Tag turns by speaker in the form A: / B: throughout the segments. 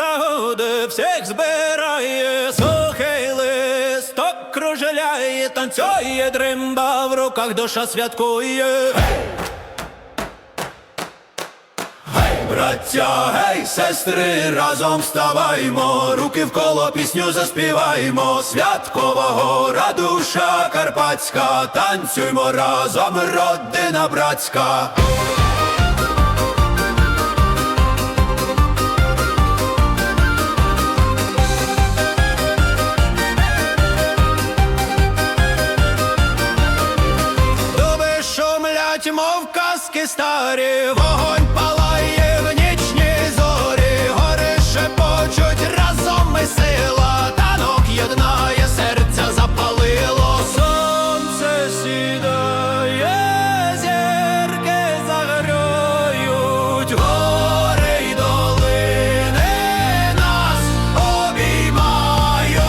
A: люди всіх збирає, сухий листок кружеляє, танцює дримба, в руках душа святкує. Гей, браття, гей, сестри, разом вставаймо, руки в коло пісню заспіваймо, святкова гора, душа карпатська, танцюймо разом, родина братська. Шумлять, мов казки старі, вогонь палає в нічні зорі, гори шепочуть разом ми сила, танок єднає, серця запалило, сонце сідає, зірки загорюють, гори й долини нас обіймають.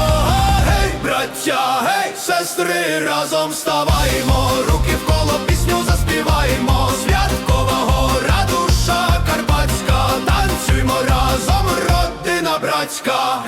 A: Гей, браття, гей, сестри, разом вставаймо, заспіваємо. Святкова гора, душа карпатська, танцюймо разом, родина братська.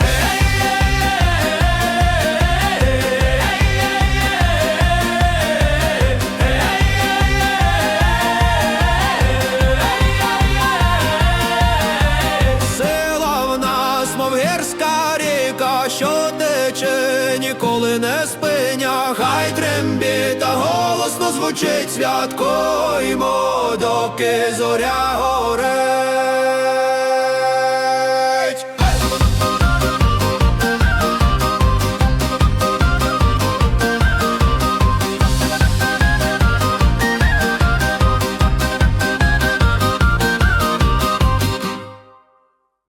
A: Що тече, ніколи не спиня, хай трембіта голосно звучить святко, і доки зоря горе.